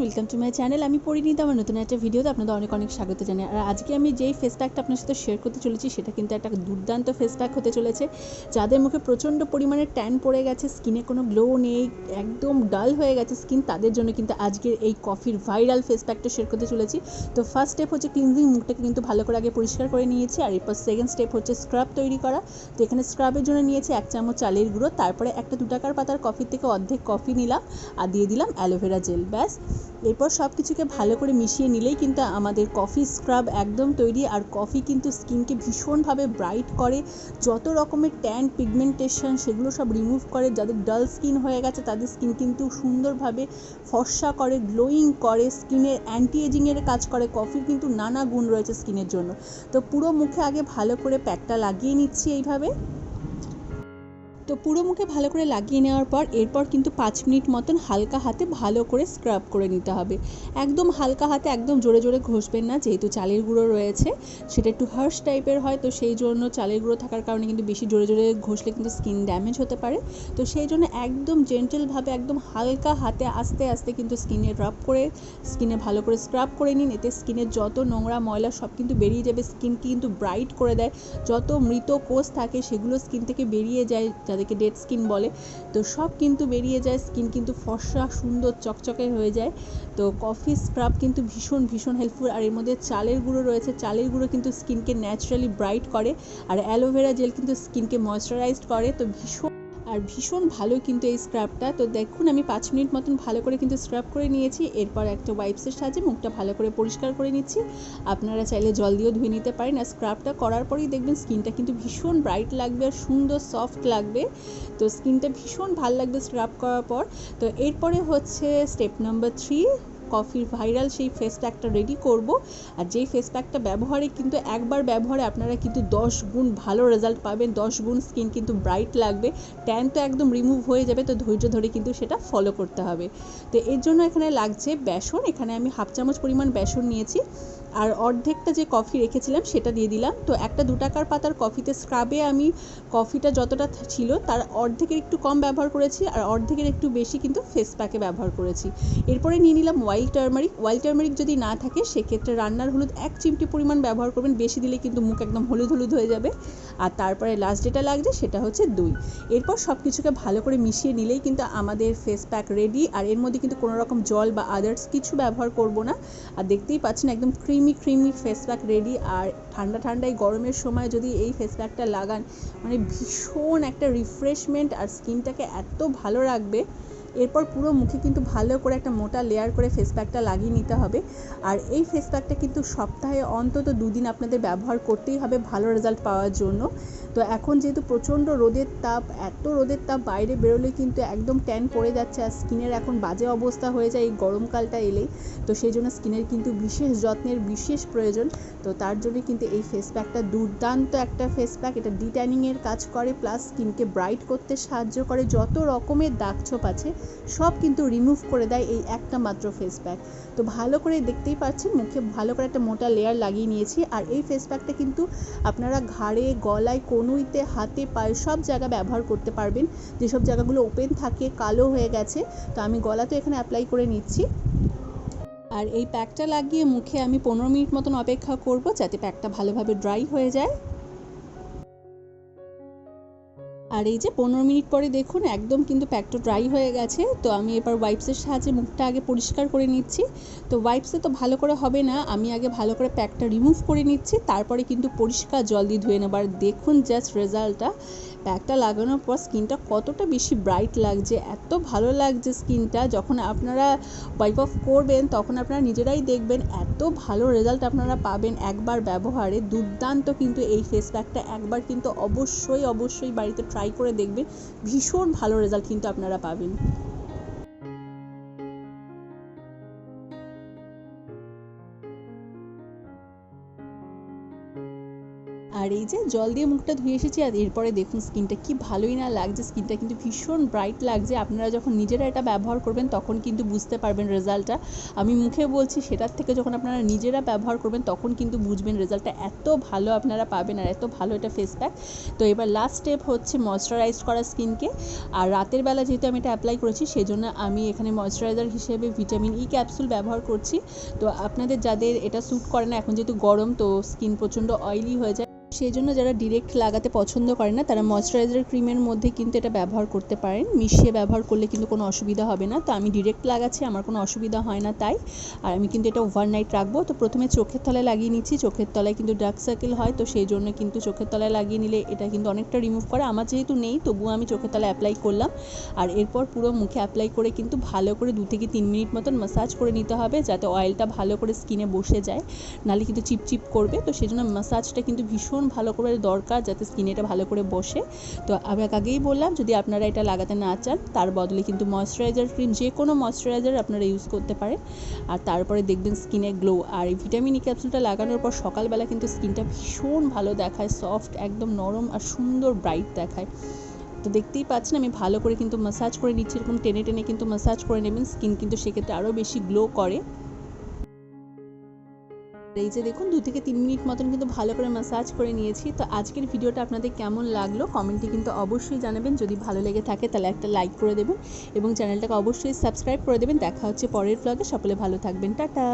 Welcome to my channel আমি পরিণীতা, আমার নতুন একটা ভিডিওতে আপনাদের অনেক অনেক স্বাগত জানাই। আর আজকে আমি যেই ফেস প্যাকটা আপনার সাথে শেয়ার করতে চলেছি, সেটা কিন্তু একটা দুর্দান্ত ফেস প্যাক হতে চলেছে, যাদের মুখে প্রচণ্ড পরিমাণে ট্যান পড়ে গেছে স্কিনে কোনো গ্লো নেই, একদম ডাল হয়ে গেছে স্কিন তাদের জন্য কিন্তু আজকের এই কফির ভাইরাল ফেস প্যাকটা শেয়ার করতে চলেছি। তো ফার্স্ট স্টেপ হচ্ছে ক্লিনজিং মুখটাকে কিন্তু ভালো করে আগে পরিষ্কার করে নিয়েছি, আর এরপর সেকেন্ড স্টেপ হচ্ছে স্ক্রাব তৈরি করা। তো এখানে স্ক্রাবের জন্য নিয়েছি এক চামচ চালের গুঁড়ো, তারপরে একটা দু টাকার পাতার কফির থেকে অর্ধেক কফি নিলাম, আর দিয়ে দিলাম অ্যালোভেরা জেল ব্যাস। এরপর সব কিছুকে ভালো করে মিশিয়ে নিলেই কিন্তু আমাদের কফি স্ক্রাব একদম তৈরি, আর কফি কিন্তু স্কিনকে ভীষণভাবে ব্রাইট করে। যত রকমের ট্যান পিগমেন্টেশন সেগুলো সব রিমুভ করে, যাদের ডাল স্কিন হয়ে গেছে তাদের স্কিন কিন্তু সুন্দরভাবে ফর্সা করে, গ্লোয়িং করে, স্কিনের অ্যান্টি এজিংয়ের কাজ করে। কফির কিন্তু নানা গুণ রয়েছে স্কিনের জন্য। তো পুরো মুখে আগে ভালো করে প্যাকটা লাগিয়ে নিচ্ছি এইভাবে। তো পুরো মুখে ভালো করে লাগিয়ে নেওয়ার পর এরপর কিন্তু পাঁচ মিনিট মতন হালকা হাতে ভালো করে স্ক্রাব করে নিতে হবে। একদম হালকা হাতে একদম জোরে জোরে ঘষবেন না, যেহেতু চালের গুঁড়ো রয়েছে, সেটা একটু হার্শ টাইপের হয়, তো সেই জন্য চালের গুঁড়ো থাকার কারণে কিন্তু বেশি জোরে জোরে ঘষলে কিন্তু স্কিন ড্যামেজ হতে পারে। তো সেই জন্য একদম জেন্টেলভাবে একদম হালকা হাতে আস্তে আস্তে কিন্তু স্কিনে রাব করে স্কিনে ভালো করে স্ক্রাব করে নিন। এতে স্কিনের যত নোংরা ময়লা সব কিন্তু বেরিয়ে যাবে স্কিন কিন্তু ব্রাইট করে দেয়। যত মৃত কোষ থাকে সেগুলো স্কিন থেকে বেরিয়ে যায় যাদেরকে ডেড স্কিন বলে। তো সব কিন্তু বেরিয়ে যায় স্কিন কিন্তু ফর্সা, সুন্দর, চকচকে হয়ে যায়। তো কফি স্ক্রাব কিন্তু ভীষণ ভীষণ হেল্পফুল আর এর মধ্যে চালের গুঁড়ো রয়েছে। চালের গুঁড়ো কিন্তু স্কিনকে ন্যাচারালি ব্রাইট করে। আর অ্যালোভেরা জেল কিন্তু স্কিনকে ময়শ্চারাইজড করে। তো ভীষণ আর ভীষণ ভালো কিন্তু এই স্ক্রাবটা তো দেখুন, আমি পাঁচ মিনিট মতন ভালো করে কিন্তু স্ক্রাব করে নিয়েছি। এরপর একটা ওয়াইপসের সাহায্যে মুখটা ভালো করে পরিষ্কার করে নিচ্ছি। আপনারা চাইলে জল দিয়েও ধুয়ে নিতে পারেন। আর স্ক্রাবটা করার পরেই দেখবেন স্কিনটা কিন্তু ভীষণ ব্রাইট লাগবে আর সুন্দর সফট লাগবে। তো স্কিনটা ভীষণ ভালো লাগবে স্ক্রাব করার পর। তো এরপরে হচ্ছে স্টেপ নাম্বার থ্রি কফির ভাইরাল সেই ফেস প্যাকটা রেডি করব। আর যেই ফেস প্যাকটা ব্যবহারে কিন্তু একবার ব্যবহারে আপনারা কিন্তু দশ গুণ ভালো রেজাল্ট পাবেন, দশ গুণ স্কিন কিন্তু ব্রাইট লাগবে। ট্যান তো একদম রিমুভ হয়ে যাবে, তো ধৈর্য ধরে কিন্তু সেটা ফলো করতে হবে। তো এর জন্য এখানে লাগছে বেসন, এখানে আমি হাফ চামচ পরিমাণ বেসন নিয়েছি। আর অর্ধেকটা যে কফি রেখেছিলাম, সেটা দিয়ে দিলাম। তো একটা দু টাকার পাতার কফিতে স্ক্রাবে আমি কফিটা যতটা ছিল, তার অর্ধেকের একটু কম ব্যবহার করেছি আর অর্ধেকের একটু বেশি কিন্তু ফেস প্যাকে ব্যবহার করেছি। এরপরে নিয়ে নিলাম ওয়াইল্ড টার্মারিক ওয়াইল্ড টার্মারিক যদি না থাকে, সেক্ষেত্রে রান্নার হলুদ এক চিমটি পরিমাণ ব্যবহার করবেন। বেশি দিলে কিন্তু মুখ একদম হলুদ হলুদ হয়ে যাবে। আর তারপরে লাস্ট যেটা লাগছে সেটা হচ্ছে দই। এরপর সব কিছুকে ভালো করে মিশিয়ে নিলেই কিন্তু আমাদের ফেস প্যাক রেডি আর এর মধ্যে কিন্তু কোনো রকম জল বা আদার্স কিছু ব্যবহার করব না। আর দেখতেই পাচ্ছেন, একদম creamy creamy creamy face pack ready আর ঠান্ডা ঠান্ডা এই গরমের সময় যদি এই ফেস প্যাকটা লাগান মানে ভীষণ একটা রিফ্রেশমেন্ট আর স্কিনটাকে এত ভালো রাখবে। এরপর পুরো মুখে কিন্তু ভালো করে একটা মোটা লেয়ার করে ফেস প্যাকটা লাগিয়ে নিতে হবে। আর এই ফেস প্যাকটা কিন্তু সপ্তাহে অন্তত দুদিন আপনাদের ব্যবহার করতেই হবে ভালো রেজাল্ট পাওয়ার জন্য। তো এখন যেহেতু প্রচণ্ড রোদের তাপ, এত রোদের তাপ বাইরে বেরোলে কিন্তু একদম ট্যান পড়ে যাচ্ছে আর স্কিনের এখন বাজে অবস্থা হয়ে যায় এই গরমকালটা এলেই। তো সেই জন্য স্কিনের কিন্তু বিশেষ যত্নের বিশেষ প্রয়োজন। তো তার জন্য কিন্তু এই ফেস প্যাকটা দুর্দান্ত একটা ফেস প্যাক এটা ডিট্যানিংয়ের কাজ করে প্লাস স্কিনকে ব্রাইট করতে সাহায্য করে। যত রকমের দাগ দাগছোপ আছে সব কিন্তু রিমুভ করে দেয় এই একটা মাত্র ফেস প্যাক তো ভালো করে দেখতেই পাচ্ছেন, মুখে ভালো করে একটা মোটা লেয়ার লাগিয়ে নিয়েছি। আর এই ফেস প্যাকটা কিন্তু আপনারা ঘাড়ে, গলায়, কনুইতে, হাতে, পায়ে সব জায়গা ব্যবহার করতে পারবেন। যেসব জায়গাগুলো ওপেন থাকে, কালো হয়ে গেছে, তো আমি গলা তো এখানে অ্যাপ্লাই করে নিচ্ছি। আর এই প্যাকটা লাগিয়ে মুখে আমি পনেরো মিনিট মতন অপেক্ষা করব যাতে প্যাকটা ভালোভাবে ড্রাই হয়ে যায়। আর এই যে পনেরো মিনিট পরে দেখুন, একদম কিন্তু প্যাকটা ড্রাই হয়ে গেছে। তো আমি এবার ওয়াইপসের সাহায্যে মুখটা আগে পরিষ্কার করে নিচ্ছি। তো ওয়াইপসে তো ভালো করে হবে না, আমি আগে ভালো করে প্যাকটা রিমুভ করে নিচ্ছি। তারপরে কিন্তু পরিষ্কার জল দিয়ে ধুয়ে নেবার দেখুন জাস্ট রেজাল্টটা প্যাকটা লাগানোর পর স্কিনটা কতটা বেশি ব্রাইট লাগছে, এত ভালো লাগছে স্কিনটা। যখন আপনারা ওয়াইপ অফ করবেন, তখন আপনারা নিজেরাই দেখবেন এত ভালো রেজাল্ট আপনারা পাবেন একবার ব্যবহারে। দুর্দান্ত কিন্তু এই ফেস প্যাকটা একবার কিন্তু অবশ্যই অবশ্যই বাড়িতে ট্রাই করে দেখবেন। ভীষণ ভালো রেজাল্ট কিন্তু আপনারা পাবেন। আর এই যে জল দিয়ে মুখটা ধুয়ে এসেছি আর এরপরে দেখুন স্কিনটা কি ভালোই না লাগছে। স্কিনটা কিন্তু ভীষণ ব্রাইট লাগছে। আপনারা যখন নিজেরা এটা ব্যবহার করবেন তখন কিন্তু বুঝতে পারবেন রেজাল্টটা আমি মুখে বলছি সেটার থেকে যখন আপনারা নিজেরা ব্যবহার করবেন তখন কিন্তু বুঝবেন রেজাল্টটা এত ভালো আপনারা পাবেন আর এত ভালো এটা ফেস প্যাক তো এবার লাস্ট স্টেপ হচ্ছে ময়শ্চারাইজ করা স্কিনকে। আর রাতের বেলা যেহেতু আমি এটা অ্যাপ্লাই করেছি সেই জন্য আমি এখানে ময়শ্চারাইজার হিসেবে ভিটামিন ই ক্যাপসুল ব্যবহার করছি। তো আপনাদের যাদের এটা স্যুট করে না, এখন যেহেতু গরম তো স্কিন প্রচণ্ড অয়েলি হয়ে যায়। সেই জন্য যারা ডিরেক্ট লাগাতে পছন্দ করে না, তারা ময়শ্চারাইজার ক্রিমের মধ্যে কিন্তু এটা ব্যবহার করতে পারেন। মিশিয়ে ব্যবহার করলে কিন্তু কোনো অসুবিধা হবে না। তো আমি ডিরেক্ট লাগাচ্ছি, আমার কোনো অসুবিধা হয় না তাই। আর আমি কিন্তু এটা ওভারনাইট রাখব। তো প্রথমে চোখের তলায় লাগিয়ে নিচ্ছি। চোখের তলায় কিন্তু ডার্ক সার্কেল হয়। তো সেই জন্য কিন্তু চোখের তলায় লাগিয়ে নিলে এটা কিন্তু অনেকটা রিমুভ করে। আমার যেহেতু নেই, তবুও আমি চোখের তলায় অ্যাপ্লাই করলাম। আর এরপর পুরো মুখে অ্যাপ্লাই করে কিন্তু ভালো করে দু থেকে তিন মিনিট মতন মাসাজ করে নিতে হবে, যাতে অয়েলটা ভালো করে স্কিনে বসে যায়। নাহলে কিন্তু চিপচিপ করবে। তো সেই জন্য মাসাজটা কিন্তু ভীষণ ভালো করে দরকার যাতে স্কিনে এটা ভালো করে বসে। তো আমি আগেই বললাম, যদি আপনারা এটা লাগাতে না চান, তার বদলে কিন্তু ময়শ্চারাইজার ক্রিম যে কোনো ময়শ্চারাইজার আপনারা ইউজ করতে পারেন। আর তারপরে দেখবেন স্কিনে গ্লো আর এই ভিটামিন ই ক্যাপসুলটা লাগানোর পর সকালবেলা কিন্তু স্কিনটা ভীষণ ভালো দেখায় সফট একদম নরম আর সুন্দর ব্রাইট দেখায়। তো দেখতেই পাচ্ছেন, আমি ভালো করে কিন্তু মাসাজ করে নিচ্ছি, এরকম টেনে টেনে কিন্তু মাসাজ করে নেবেন। স্কিন কিন্তু সেক্ষেত্রে আরও বেশি গ্লো করে। এই যে দেখুন, দু থেকে তিন মিনিট মতন কিন্তু ভালো করে ম্যাসাজ করে নিয়েছি। তো আজকের ভিডিওটা আপনাদের কেমন লাগল কমেন্টে কিন্তু অবশ্যই জানাবেন। যদি ভালো লেগে থাকে তাহলে একটা লাইক করে দেবেন এবং চ্যানেলটাকে অবশ্যই সাবস্ক্রাইব করে দেবেন। দেখা হচ্ছে পরের ব্লগে সকলে ভালো থাকবেন। টাটা!